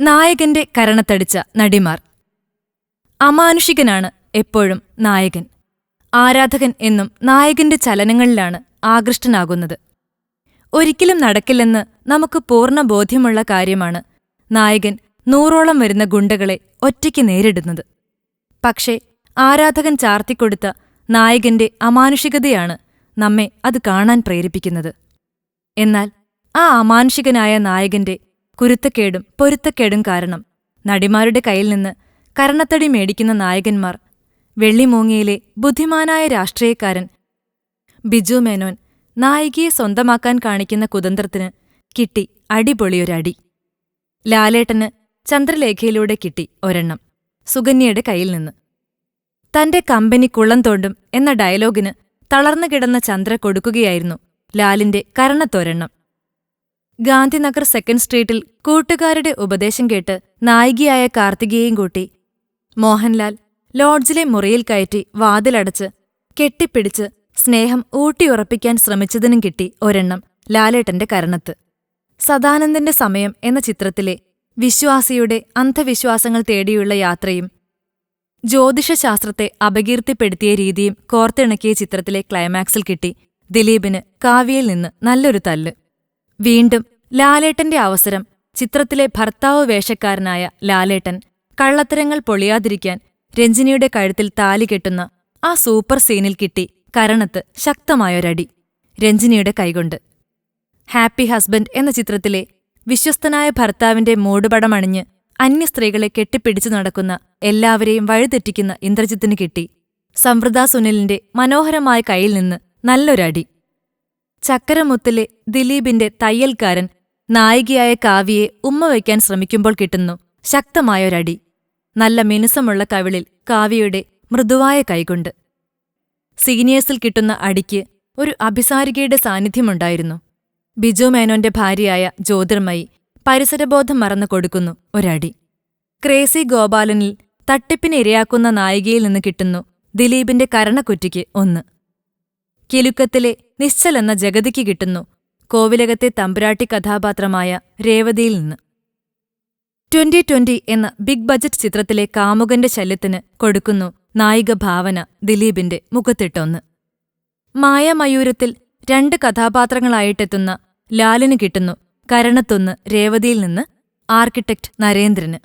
നായകന്റെ കരണത്തടിച്ച നടിമാർ. അമാനുഷികനാണ് എപ്പോഴും നായകൻ. ആരാധകൻ എന്നും നായകന്റെ ചലനങ്ങളിലാണ് ആകൃഷ്ടനാകുന്നത്. ഒരിക്കലും നടക്കില്ലെന്ന് നമുക്ക് പൂർണ ബോധ്യമുള്ള കാര്യമാണ് നായകൻ നൂറോളം വരുന്ന ഗുണ്ടകളെ ഒറ്റയ്ക്ക് നേരിടുന്നത്. പക്ഷേ ആരാധകൻ ചാർത്തിക്കൊടുത്ത നായകന്റെ അമാനുഷികതയാണ് നമ്മെ അത് കാണാൻ പ്രേരിപ്പിക്കുന്നത്. എന്നാൽ ആ അമാനുഷികനായ നായകന്റെ കുരുത്തക്കേടും പൊരുത്തക്കേടും കാരണം നടിമാരുടെ കയ്യിൽ നിന്ന് കരണത്തടി മേടിക്കുന്ന നായകന്മാർ വെള്ളിമൂങ്ങിയിലെ ബുദ്ധിമാനായ രാഷ്ട്രീയക്കാരൻ ബിജു മേനോൻ നായികയെ സ്വന്തമാക്കാൻ കാണിക്കുന്ന കുതന്ത്രത്തിന് കിട്ടി അടിപൊളിയൊരടി ലാലേട്ടന് ചന്ദ്രലേഖയിലൂടെ കിട്ടി ഒരെണ്ണം സുകന്യയുടെ കയ്യിൽ നിന്ന്. തന്റെ കമ്പനി കുള്ളം തോണ്ടും എന്ന ഡയലോഗിന് തളർന്നു കിടന്ന ചന്ദ്ര കൊടുക്കുകയായിരുന്നു ലാലിന്റെ കരണത്തൊരെണ്ണം. ഗാന്ധിനഗർ സെക്കൻഡ് സ്ട്രീറ്റിൽ കൂട്ടുകാരുടെ ഉപദേശം കേട്ട് നായികയായ കാർത്തികയെയും കൂട്ടി. മോഹൻലാൽ ലോഡ്ജിലെ മുറിയിൽ കയറ്റി വാതിലടച്ച് കെട്ടിപ്പിടിച്ച് സ്നേഹം ഊട്ടിയുറപ്പിക്കാൻ ശ്രമിച്ചതിനും കിട്ടി ഒരെണ്ണം ലാലേട്ടന്റെ കരണത്ത്. സദാനന്ദന്റെ സമയം എന്ന ചിത്രത്തിലെ വിശ്വാസിയുടെ അന്ധവിശ്വാസങ്ങൾ തേടിയുള്ള യാത്രയും ജ്യോതിഷശാസ്ത്രത്തെ അപകീർത്തിപ്പെടുത്തിയ രീതിയും കോർത്തിണക്കിയ ചിത്രത്തിലെ ക്ലൈമാക്സിൽ കിട്ടി ദിലീപിന് കാവ്യയിൽ നിന്ന് നല്ലൊരു തല്ല്. വീണ്ടും ലാലേട്ടന്റെ അവസരം ചിത്രത്തിലെ ഭർത്താവ് വേഷക്കാരനായ ലാലേട്ടൻ കള്ളത്തരങ്ങൾ പൊളിയാതിരിക്കാൻ രഞ്ജിനിയുടെ കഴുത്തിൽ താലി കെട്ടുന്ന ആ സൂപ്പർ സീനിൽ കിട്ടി കരണത്ത് ശക്തമായൊരടി രഞ്ജിനിയുടെ കൈകൊണ്ട്. ഹാപ്പി ഹസ്ബൻഡ് എന്ന ചിത്രത്തിലെ വിശ്വസ്തനായ ഭർത്താവിന്റെ മൂടുപടമണിഞ്ഞ് അന്യസ്ത്രീകളെ കെട്ടിപ്പിടിച്ചു നടക്കുന്ന എല്ലാവരെയും വഴിതെറ്റിക്കുന്ന ഇന്ദ്രജിത്തിന് കിട്ടി സംവൃത സുനിലിന്റെ മനോഹരമായ കയ്യിൽ നിന്ന് നല്ലൊരടി. ചക്കരമുത്തിലെ ദിലീപിന്റെ തയ്യൽക്കാരൻ നായികയായ കാവ്യയെ ഉമ്മ വയ്ക്കാൻ ശ്രമിക്കുമ്പോൾ കിട്ടുന്നു ശക്തമായൊരടി. നല്ല മിനുസമുള്ള കവിളിൽ കാവ്യയുടെ മൃദുവായ കൈകൊണ്ട്. സീനിയേഴ്സിൽ കിട്ടുന്ന അടിക്ക് ഒരു അഭിസാരികയുടെ സാന്നിധ്യമുണ്ടായിരുന്നു. ബിജു മേനോന്റെ ഭാര്യയായ ജ്യോതിർമയി പരിസരബോധം മറന്നു കൊടുക്കുന്നു ഒരടി. ക്രേസി ഗോപാലനിൽ തട്ടിപ്പിന് ഇരയാക്കുന്ന നായികയിൽ നിന്ന് കിട്ടുന്നു ദിലീപിന്റെ കരണക്കുറ്റിക്ക് ഒന്ന്. കിലുക്കത്തിലെ നിശ്ചലെന്ന ജഗതിക്ക് കിട്ടുന്നു കോവിലകത്തെ തമ്പുരാട്ടി കഥാപാത്രമായ രേവതിയിൽ നിന്ന്. ട്വന്റി ട്വന്റി എന്ന ബിഗ് ബജറ്റ് ചിത്രത്തിലെ കാമുകന്റെ ശല്യത്തിന് കൊടുക്കുന്നു നായിക ഭാവന ദിലീപിന്റെ മുഖത്തിട്ടൊന്ന്. മായമയൂരത്തിൽ രണ്ട് കഥാപാത്രങ്ങളായിട്ടെത്തുന്ന ലാലിന് കിട്ടുന്നു കരണത്തൊന്ന് രേവതിയിൽ നിന്ന് ആർക്കിടെക്ട് നരേന്ദ്രന്.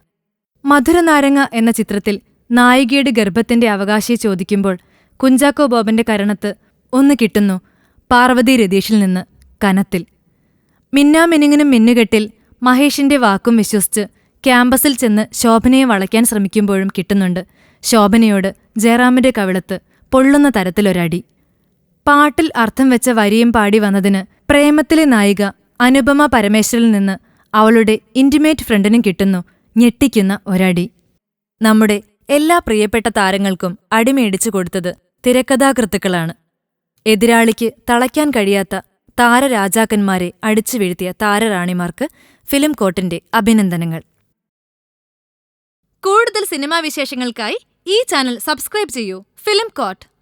മധുരനാരങ്ങ എന്ന ചിത്രത്തിൽ നായികയുടെ ഗർഭത്തിന്റെ അവകാശിയെ ചോദിക്കുമ്പോൾ കുഞ്ചാക്കോ ബോബന്റെ കരണത്ത് ഒന്ന് കിട്ടുന്നു പാർവതി രതീഷിൽ നിന്ന് കനത്തിൽ. മിന്നാമിനുങ്ങിനും മിന്നുകെട്ടിൽ മഹേഷിന്റെ വാക്കും വിശ്വസിച്ച് ക്യാമ്പസിൽ ചെന്ന് ശോഭനയെ വളയ്ക്കാൻ ശ്രമിക്കുമ്പോഴും കിട്ടുന്നുണ്ട് ശോഭനയോട് ജയറാമിന്റെ കവിളത്ത് പൊള്ളുന്ന തരത്തിലൊരടി. പാട്ടിൽ അർത്ഥം വെച്ച വരിയും പാടി വന്നതിന് പ്രേമത്തിലെ നായിക അനുപമ പരമേശ്വരിൽ നിന്ന് അവളുടെ ഇന്റിമേറ്റ് ഫ്രണ്ടിനും കിട്ടുന്നു ഞെട്ടിക്കുന്ന ഒരടി. നമ്മുടെ എല്ലാ പ്രിയപ്പെട്ട താരങ്ങൾക്കും അടിമേടിച്ചു കൊടുത്തത് തിരക്കഥാകൃത്തുക്കളാണ്. എതിരാളിക്ക് തളയ്ക്കാൻ കഴിയാത്ത താരരാജാക്കന്മാരെ അടിച്ചു വീഴ്ത്തിയ താരറാണിമാർക്ക് ഫിലിം കോട്ടിന്റെ അഭിനന്ദനങ്ങൾ. കൂടുതൽ സിനിമാ വിശേഷങ്ങൾക്കായി ഈ ചാനൽ സബ്സ്ക്രൈബ് ചെയ്യൂ ഫിലിം കോട്ട്.